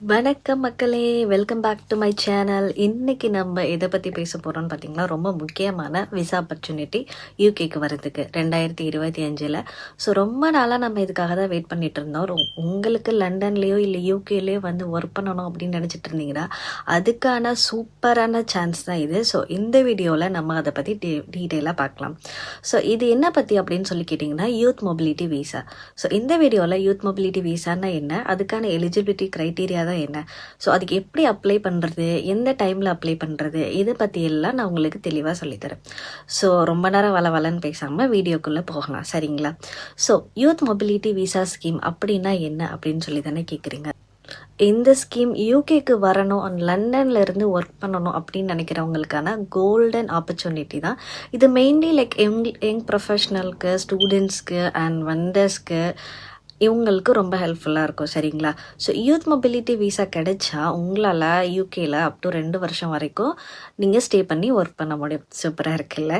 வணக்கம் மக்களே welcome back to my channel இன்னைக்கு நம்ம எதை பற்றி பேச போகிறோம்னு பார்த்தீங்கன்னா ரொம்ப முக்கியமான விசா ஆப்பர்ச்சுனிட்டி யூகேக்கு வரதுக்கு ரெண்டாயிரத்தி இருபத்தி அஞ்சில். ஸோ ரொம்ப நாளாக நம்ம இதுக்காக தான் வெயிட் பண்ணிட்டு இருந்தோம். உங்களுக்கு லண்டன்லேயோ இல்லை யூகேலேயோ வந்து ஒர்க் பண்ணணும் அப்படின்னு நினச்சிட்டு இருந்தீங்கன்னா அதுக்கான சூப்பரான சான்ஸ் தான் இது. ஸோ இந்த வீடியோவில் நம்ம அதை பற்றி டீ டீட்டெயிலாக பார்க்கலாம். ஸோ இது என்ன பற்றி அப்படின்னு சொல்லி கேட்டிங்கன்னா யூத் மொபிலிட்டி விசா ஸோ இந்த வீடியோவில் யூத் மொபிலிட்டி விசான்னா என்ன? அதுக்கான எலிஜிபிலிட்டி க்ரைட்டீரியா தான் என்ன? ஸோ அதுக்கு எப்படி அப்ளை பண்ணுறது எந்த டைமில் அப்ளை பண்ணுறது இதை பற்றி எல்லாம் நான் உங்களுக்கு தெளிவாக சொல்லித்தரேன். ஸோ ரொம்ப நேரம் வள வளன்னு பேசாமல் வீடியோக்குள்ளே போகலாம். சரிங்களா? So youth mobility visa scheme அப்படின்னா என்ன அப்படின்னு சொல்லி தானே கேட்குறீங்க இந்த ஸ்கீம் யூகேக்கு வரணும் அண்ட் லண்டன்ல இருந்து ஒர்க் பண்ணணும் அப்படின்னு நினைக்கிறவங்களுக்கான கோல்டன் ஆப்பர்ச்சுனிட்டி தான். இது மெயின்லி லைக் யங் யங் ப்ரொஃபஷ்னலுக்கு ஸ்டூடெண்ட்ஸ்க்கு அண்ட் வண்டர்ஸ்க்கு இவங்களுக்கு ரொம்ப ஹெல்ப்ஃபுல்லாக இருக்கும் சரிங்களா? ஸோ யூத் மொபிலிட்டி விசா கிடைச்சா உங்களால் யூகேயில் அப் டு ரெண்டு வருஷம் வரைக்கும் நீங்கள் ஸ்டே பண்ணி ஒர்க் பண்ண முடியும். சூப்பராக இருக்குல்ல?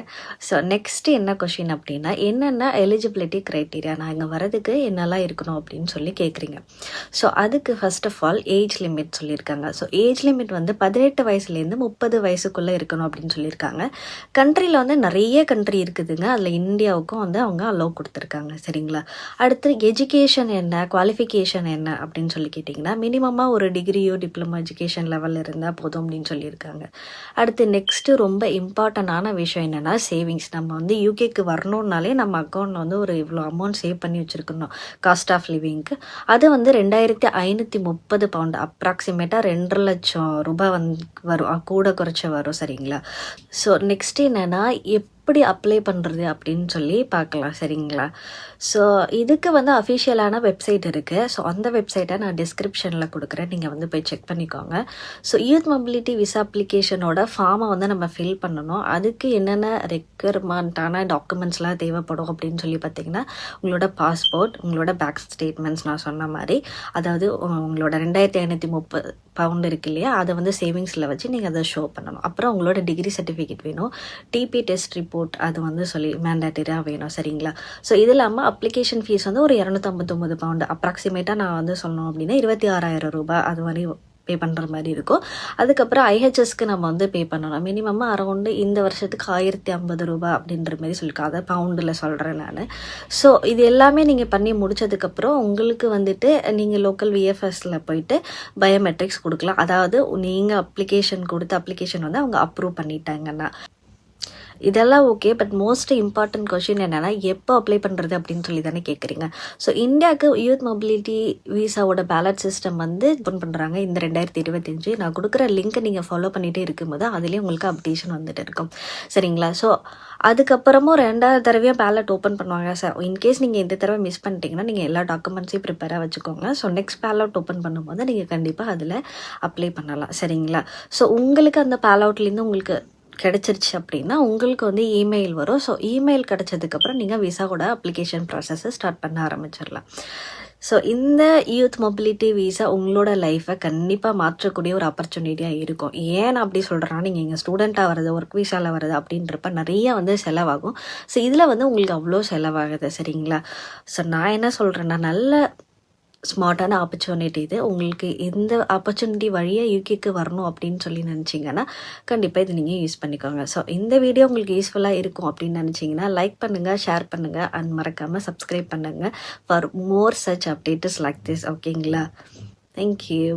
ஸோ நெக்ஸ்ட் என்ன கொஷின் அப்படின்னா என்னென்ன எலிஜிபிலிட்டி க்ரைட்டீரியா நான் இங்கே வரதுக்கு என்னெல்லாம் இருக்கணும் அப்படின்னு சொல்லி கேட்குறீங்க ஸோ அதுக்கு first of all age limit சொல்லியிருக்காங்க. ஸோ ஏஜ் லிமிட் வந்து பதினெட்டு வயசுலேருந்து முப்பது வயசுக்குள்ளே இருக்கணும் அப்படின்னு சொல்லியிருக்காங்க. கண்ட்ரியில் வந்து நிறைய கண்ட்ரி இருக்குதுங்க. அதில் இந்தியாவுக்கும் வந்து அவங்க அலோவ் கொடுத்துருக்காங்க சரிங்களா? அடுத்து எஜுகேஷன் என்ன குவாலிஃபிகேஷன் என்ன அப்படின்னு சொல்லி கேட்டிங்கன்னா மினிமமாக ஒரு டிகிரியோ டிப்ளமோ எஜுகேஷன் லெவல் இருந்தால் போதும் அப்படின்னு சொல்லியிருக்காங்க. அடுத்து நெக்ஸ்ட்டு ரொம்ப இம்பார்ட்டண்டான விஷயம் என்னென்னா சேவிங்ஸ் நம்ம வந்து யூகேக்கு வரணுன்னாலே நம்ம அக்கௌண்ட்டில் வந்து ஒரு இவ்வளோ அமௌண்ட் சேவ் பண்ணி வச்சுருக்கணும். காஸ்ட் ஆஃப் லிவிங்க்கு அது வந்து ரெண்டாயிரத்தி ஐநூற்றி முப்பது பவுண்ட் அப்ராக்சிமேட்டாக ரெண்டரை லட்சம் ரூபாய் வந்து வரும். கூட குறைச்ச வரும் சரிங்களா? ஸோ நெக்ஸ்ட் என்னென்னா எப் எப்படி அப்ளை பண்ணுறது அப்படின்னு சொல்லி பார்க்கலாம் சரிங்களா? ஸோ இதுக்கு வந்து அஃபிஷியலான வெப்சைட் இருக்குது ஸோ அந்த வெப்சைட்டை நான் டிஸ்கிரிப்ஷனில் கொடுக்குறேன். நீங்கள் வந்து போய் செக் பண்ணிக்கோங்க. ஸோ யூத் மொபிலிட்டி விசா அப்ளிகேஷனோட ஃபார்மை வந்து நம்ம ஃபில் பண்ணணும். அதுக்கு என்னென்ன ரெக்யர்மெண்ட்டான டாக்குமெண்ட்ஸ்லாம் தேவைப்படும் அப்படின்னு சொல்லி பார்த்தீங்கன்னா உங்களோட பாஸ்போர்ட் உங்களோட பேங்க் ஸ்டேட்மெண்ட்ஸ் நான் சொன்ன மாதிரி. அதாவது உங்களோட ரெண்டாயிரத்தி ஐநூற்றி முப்பது பவுண்ட் இருக்கு இல்லையா? அதை வந்து சேவிங்ஸில் வச்சு நீங்கள் அதை ஷோ பண்ணணும். அப்புறம் உங்களோட டிகிரி சர்டிஃபிகேட் வேணும். டிபி டெஸ்ட் ரிப்போர்ட் அது வந்து சொல்லி மேண்டேட்டரியாக வேணும் சரிங்களா? ஸோ இது இல்லாமல் அப்ளிகேஷன் ஃபீஸ் வந்து ஒரு இரநூத்தம்பத்தொம்பது பவுண்டு அப்ராக்சிமேட்டாக நான் வந்து சொல்லணும் அப்படின்னா இருபத்தி ஆறாயிரம் ரூபாய் அது மாதிரி பே பண்ணுற மாதிரி இருக்கும். அதுக்கப்புறம் ஐஹெச்எஸ்க்கு நம்ம வந்து பே பண்ணணும். மினிமமாக அரௌண்டு இந்த வருஷத்துக்கு ஆயிரத்தி ஐம்பது ரூபாய் அப்படின்ற மாதிரி சொல்லியிருக்கோம் அதை பவுண்டில் சொல்கிறேன் நான். ஸோ இது எல்லாமே நீங்கள் பண்ணி முடிச்சதுக்கப்புறம் உங்களுக்கு வந்துட்டு நீங்கள் லோக்கல் விஎஃப்எஸில் போயிட்டு பயோமெட்ரிக்ஸ் கொடுக்கலாம். அதாவது நீங்கள் அப்ளிகேஷன் கொடுத்த அப்ளிகேஷன் வந்து அவங்க அப்ரூவ் பண்ணிட்டாங்கன்னா. இதெல்லாம் okay but most important question என்னென்னா எப்போ அப்ளை பண்ணுறது அப்படின்னு சொல்லி தானே கேட்குறீங்க ஸோ இந்தியாவுக்கு யூத் மொபிலிட்டி விசாவோட பேலட் சிஸ்டம் வந்து ஓப்பன் பண்ணுறாங்க இந்த ரெண்டாயிரத்தி இருபத்தஞ்சு. நான் கொடுக்குற லிங்க்கை நீங்கள் ஃபாலோ பண்ணிகிட்டே இருக்கும்போது அதுலேயும் உங்களுக்கு அப்டேஷன் வந்துட்டு இருக்கும். சரிங்களா? ஸோ அதுக்கப்புறமும் ரெண்டாவது தடவையும் பேலட் ஓப்பன் பண்ணுவாங்க சார் இன்கேஸ் நீங்கள் இந்த தடவை மிஸ் பண்ணிட்டீங்கன்னா நீங்கள் எல்லா டாக்குமெண்ட்ஸையும் ப்ரிப்பேராக வச்சுக்கோங்க. ஸோ நெக்ஸ்ட் பேலவுட் ஓப்பன் பண்ணும்போது நீங்கள் கண்டிப்பாக அதில் அப்ளை பண்ணலாம். சரிங்களா? ஸோ உங்களுக்கு அந்த பேலவுட்லேருந்து உங்களுக்கு கிடச்சிருச்சு அப்படின்னா உங்களுக்கு வந்து இமெயில் வரும். ஸோ இமெயில் கிடைச்சதுக்கப்புறம் நீங்கள் விசாவோட அப்ளிகேஷன் ப்ராசஸை ஸ்டார்ட் பண்ண ஆரம்பிச்சிடலாம். ஸோ இந்த யூத் மொபிலிட்டி விசா உங்களோட லைஃப்பை கண்டிப்பாக மாற்றக்கூடிய ஒரு ஆப்பர்ச்சுனிட்டியாக இருக்கும். ஏன் நான் அப்படி சொல்கிறேன்னா நீங்கள் இங்கே ஸ்டூடெண்ட்டாக வருது ஒர்க் விசாவில் வருது அப்படின்றப்ப நிறைய வந்து செலவாகும். ஸோ இதில் வந்து உங்களுக்கு அவ்வளோ செலவாகுது சரிங்களா? ஸோ நான் என்ன சொல்கிறேன்னா நல்ல ஸ்மார்ட்டான ஆப்பர்ச்சுனிட்டி இது. உங்களுக்கு எந்த ஆப்பர்ச்சுனிட்டி வழியாக யூகேக்கு வரணும் அப்படின்னு சொல்லி நினச்சிங்கன்னா கண்டிப்பாக இது நீங்கள் யூஸ் பண்ணிக்கோங்க. ஸோ இந்த வீடியோ உங்களுக்கு யூஸ்ஃபுல்லாக இருக்கும் அப்படின்னு நினச்சிங்கன்னா லைக் பண்ணுங்கள் ஷேர் பண்ணுங்கள் அண்ட் மறக்காமல் சப்ஸ்கிரைப் பண்ணுங்கள் for more such updates like this ஓகேங்களா தேங்க்யூ